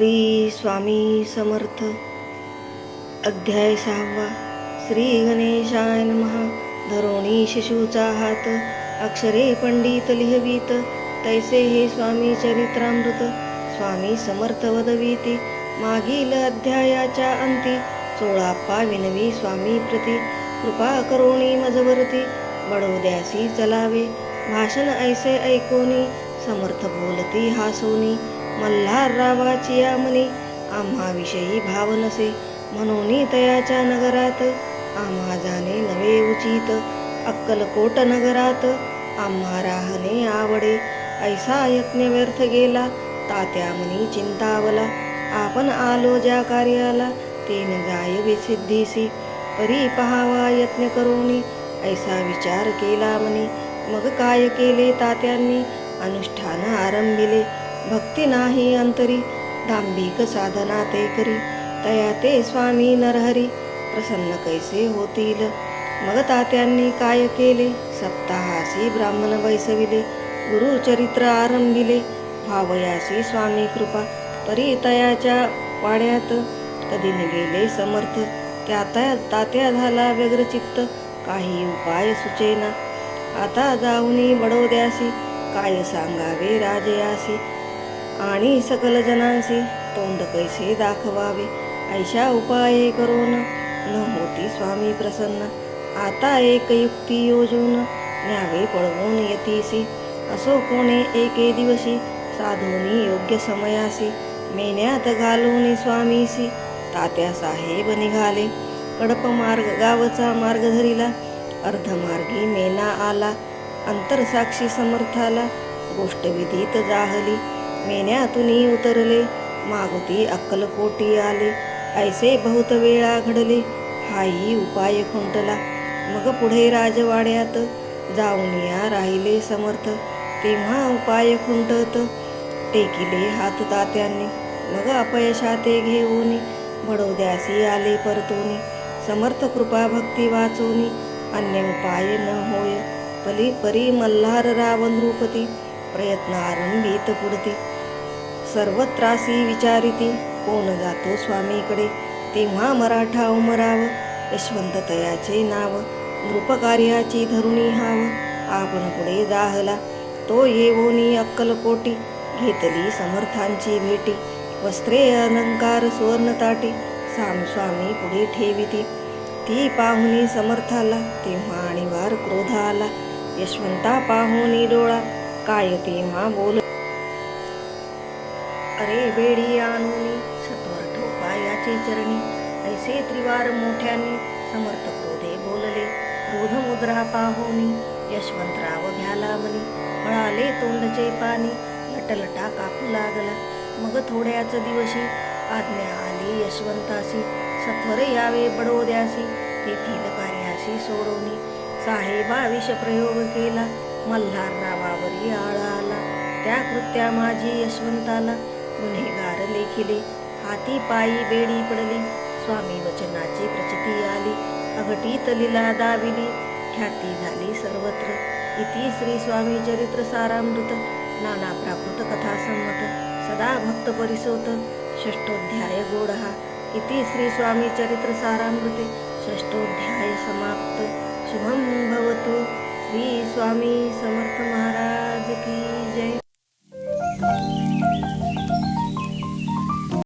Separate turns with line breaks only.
श्री स्वामी समर्थ अध्याय सहावा. श्री गणेशाय नमः. धरोणी शिशूचा हात अक्षरे पंडित लिहवीत. तैसे हे स्वामी चरित्रामृत. स्वामी समर्थ वदवीती. मागील अध्यायाच्या अंती चोळाप्पा विनवी स्वामी प्रती. कृपा करोणी मजवरती. बडोद्यासी चलावे. भाषण ऐसे ऐकोनी. समर्थ बोलती हासोनी. मल्हार रावाची या आम्हाविषयी भाव नसे म्हणून तयाच्या नगरात आम्हा जाणे नवे उचित अक्कलकोट नगरात आम्हा राहणे आवडे ऐसा यत्न व्यर्थ गेला तात्या मनी चिंतावला आपण आलो ज्या कार्याला ते न जाय सिद्धीसी परी पहावा यत्न करोनी ऐसा विचार केला मनी मग काय केले तात्यांनी अनुष्ठान आरंभिले भक्ती नाही अंतरी दांभिक साधना ते करी तया ते स्वामी नरहरी प्रसन्न कैसे होतील? मग तात्यांनी काय केले? सप्ताहासी ब्राह्मण वैसविले गुरुचरित्र आरंभिले भावयासी स्वामी कृपा परी तयाच्या वाड्यात कधी न गेले समर्थ त्या तात्या झाला व्यग्रचित्त काही उपाय सुचेना. आता जाऊनी बडोद्यासी काय सांगावे राजयासी? आणि सकल जनांसी तोंड कैसे दाखवावे? ऐशा उपाय करून न होती स्वामी प्रसन्न. आता एक युक्ती योजून न्यावे पळवून येतीसी. असो कोणे एके दिवशी साधूनी योग्य समयासी. मेन्यात घालून स्वामीसी. तात्या साहेब निघाले. कडप मार्ग गावचा मार्ग धरिला. अर्धमार्गी मेना आला. अंतरसाक्षी समर्थाला गोष्ट विधीत जाहली. मेन्यातूनही उतरले. मागुती अक्कलकोटी आले. ऐसे बहुत वेळा घडले. हाही उपाय खुंटला. मग पुढे राजवाड्यात जाऊन या राहिले समर्थ. तेव्हा उपाय खुंटत टेकिले हात तात्यांनी मग अपयशा ते घेऊन बडोद्यासी आले परतोनी. समर्थ कृपा भक्ती वाचोनी अन्य उपाय न होय. पली परी मल्हार रावण रूपती. प्रयत्न आरंभीत पुढती. सर्वत्रासी विचारिती कोण जातो स्वामीकडे? तेव्हा मराठा उमराव यशवंततयाचे नाव नृपकार्याची धरुणी हाव आपण पुढे जाहला तो येवोनी अक्कलकोटी घेतली समर्थांची भेटी वस्त्रे अलंकार सुवर्णताटी साम स्वामी पुढे ठेविती. ती पाहुनी समर्थाला तेव्हा आणीवार क्रोध आला यशवंता पाहुनी डोळा काय तेव्हा बोल अरे बेडी आणूनी सत्वर ठोका याचे चरणी ऐसे त्रिवार मोठ्याने समर्थ क्रोधे बोलले क्रोध मुद्रा पाहोनी यशवंतराव घ्याला म्हणे मळाले तोंडचे पाणी लटलटा कापू लागला. मग थोड्याच दिवशी आज्ञा आली यशवंतासी सत्वर यावे बडोद्यासी तेथील कार्याशी सोडवणी साहेबा विषप्रयोग केला मल्हार रावावरी आळा आला त्या कृत्या माझी यशवंताला गुन्हेगार लेखिले हाती पायी बेडी पडली। स्वामी वचनाची प्रचिती आली अघटित लीला दाविली। ख्याती झाली सर्वत्र। इति श्री स्वामी चरित्र सारामृत। नाना प्राकृत कथा संमत। सदा भक्त परिसोत। षष्टोध्याय गोडहा। इति श्री स्वामी चरित्र सारामृते। षष्टोध्याय समाप्त। शुभं भवतु। श्री स्वामी